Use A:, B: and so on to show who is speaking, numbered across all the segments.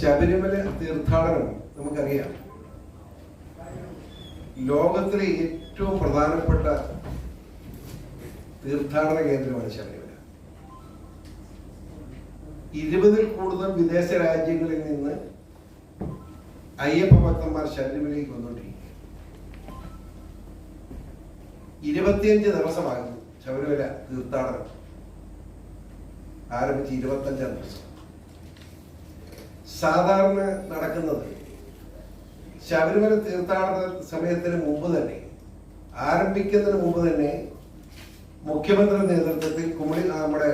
A: ശബരിമല തീർത്ഥാടനം നമുക്കറിയാം. ലോകത്തിലെ ഏറ്റവും പ്രധാനപ്പെട്ട തീർത്ഥാടന കേന്ദ്രമാണ് ശബരിമല. ഇരുപതിൽ കൂടുതൽ വിദേശ രാജ്യങ്ങളിൽ നിന്ന് അയ്യപ്പ ഭക്തന്മാർ ശബരിമലയ്ക്ക് വന്നുകൊണ്ടിരിക്കുക ഇരുപത്തിയഞ്ച് ദിവസമാകുന്നു ശബരിമല തീർത്ഥാടനം. ആരംഭിച്ച് ഇരുപത്തഞ്ചാം ദിവസം. സാധാരണ നടക്കുന്നത് ശബരിമല തീർത്ഥാടന സമയത്തിന് മുമ്പ് തന്നെ ആരംഭിക്കുന്നതിന് മുമ്പ് തന്നെ മുഖ്യമന്ത്രി നേതൃത്വത്തിൽ കുമളി നമ്മുടെ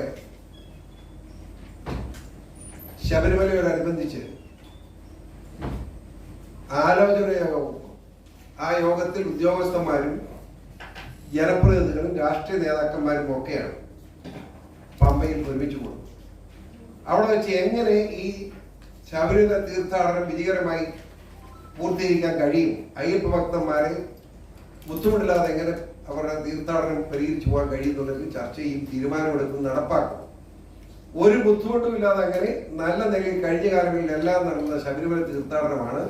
A: ശബരിമലയോടനുബന്ധിച്ച് ആലോചന യോഗം ആ യോഗത്തിൽ ഉദ്യോഗസ്ഥന്മാരും ജനപ്രതിനിധികളും രാഷ്ട്രീയ നേതാക്കന്മാരും ഒക്കെയാണ് പമ്പയിൽ ഒരുമിച്ച് കൂടുന്നത്. അവിടെ വെച്ച് എങ്ങനെ ഈ ശബരിമല തീർത്ഥാടനം വിജയകരമായി പൂർത്തീകരിക്കാൻ കഴിയും. അയ്യപ്പ ഭക്തന്മാരെ ബുദ്ധിമുട്ടില്ലാതെ എങ്ങനെ അവരുടെ തീർത്ഥാടനം പരിഹരിച്ചു പോകാൻ കഴിയുന്നുള്ളതിൽ ചർച്ച ചെയ്യും തീരുമാനമെടുക്കും നടപ്പാക്കും. ഒരു ബുദ്ധിമുട്ടുമില്ലാതെ അങ്ങനെ നല്ല നിലയിൽ കഴിഞ്ഞ കാലങ്ങളിൽ എല്ലാം നടന്ന ശബരിമല തീർത്ഥാടനമാണ്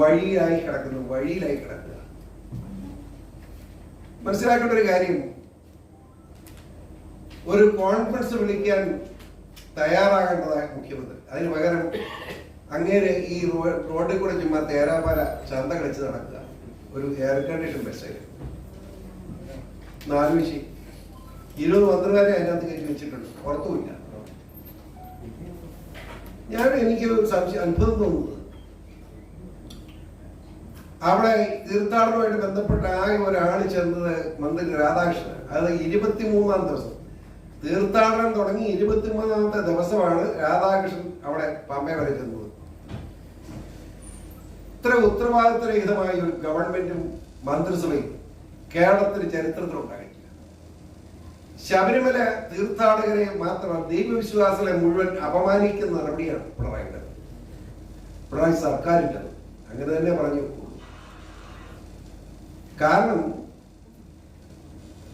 A: വഴിയിലായി കിടക്കുന്നത് വഴിയിലായി കിടക്കുക. മനസ്സിലാക്കേണ്ട ഒരു കാര്യം. ഒരു കോൺഫറൻസ് വിളിക്കാൻ തയ്യാറാകേണ്ടതായ മുഖ്യമന്ത്രി. അതിന് പകരം അങ്ങേര് ഈ റോഡിൽ കൂടെ ചുമ്മാ തേരാപാല ചന്ത കളിച്ച് നടക്കുക. ഒരു എയർ കണ്ടീഷൻ ബസ്സിൽ നാല് വിഷി ഇരുപത് മന്ത്രിമാരെ അതിനകത്ത് കയറ്റി വെച്ചിട്ടുണ്ട്. പുറത്തുമില്ല. ഞാൻ എനിക്ക് സംശയം അത്ഭുതം തോന്നുന്നത്. അവിടെ തീർത്ഥാടനവുമായിട്ട് ബന്ധപ്പെട്ട ആകെ ഒരാൾ ചെന്നത് മന്ത്രി രാധാകൃഷ്ണൻ അത് ഇരുപത്തിമൂന്നാം ദിവസം. തീർത്ഥാടനം തുടങ്ങി ഇരുപത്തിമൂന്നാമത്തെ ദിവസമാണ് രാധാകൃഷ്ണൻ അവിടെ പമ്പ വരെ ചെന്നത് ഇത്ര ഉത്തരവാദിത്വരഹിതമായ ഒരു ഗവൺമെന്റും മന്ത്രിസഭയും കേരളത്തിന് ചരിത്രത്തിൽ ഉണ്ടായിട്ടില്ല. ശബരിമല തീർത്ഥാടകരെ മാത്രമല്ല ദൈവവിശ്വാസികളെ മുഴുവൻ അപമാനിക്കുന്ന നടപടിയാണ് പിണറായിയുടെ പിണറായി സർക്കാരിന്റെ അങ്ങനെ തന്നെ പറഞ്ഞു കാരണം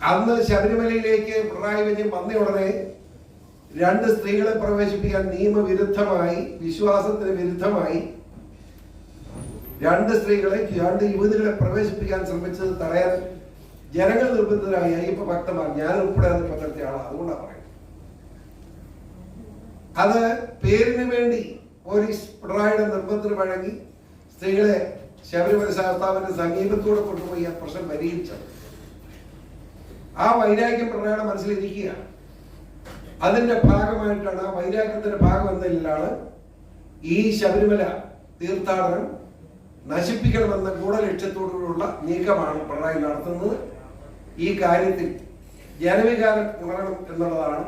A: അന്ന് ശബരിമലയിലേക്ക് പിണറായി വിജയൻ വന്ന ഉടനെ രണ്ട് സ്ത്രീകളെ പ്രവേശിപ്പിക്കാൻ നിയമവിരുദ്ധമായി വിശ്വാസത്തിന് വിരുദ്ധമായി രണ്ട് സ്ത്രീകളെ രണ്ട് യുവതികളെ പ്രവേശിപ്പിക്കാൻ ശ്രമിച്ചത് തടയാൻ ജനങ്ങൾ നിർബന്ധിതരായി. അയ്യപ്പ ഭക്തമാർ ഞാൻ ഉൾപ്പെടെ അത് പങ്കെടുത്ത ആളാണ് അതുകൊണ്ടാണ് പറയുന്നത്. അത് പേരിന് വേണ്ടി പോലീസ് പിണറായിയുടെ നിർബന്ധത്തിന് വഴങ്ങി സ്ത്രീകളെ ശബരിമല ശാസ്താവിന്റെ സമീപത്തൂടെ കൊണ്ടുപോയി ആ പ്രശ്നം പരിഹരിച്ചത്. ആ വൈരാഗ്യം പ്രണയുടെ മനസ്സിലിരിക്കുക അതിന്റെ ഭാഗമായിട്ടാണ് ആ വൈരാഗ്യത്തിന്റെ ഭാഗം എന്നതിലാണ് ഈ ശബരിമല തീർത്ഥാടനം നശിപ്പിക്കണമെന്ന ഗൂഢലക്ഷ്യത്തോടുള്ള നീക്കമാണ് പിണറായി നടത്തുന്നത്. ഈ കാര്യത്തിൽ ജനവികാരം ഉണരണം എന്നുള്ളതാണ്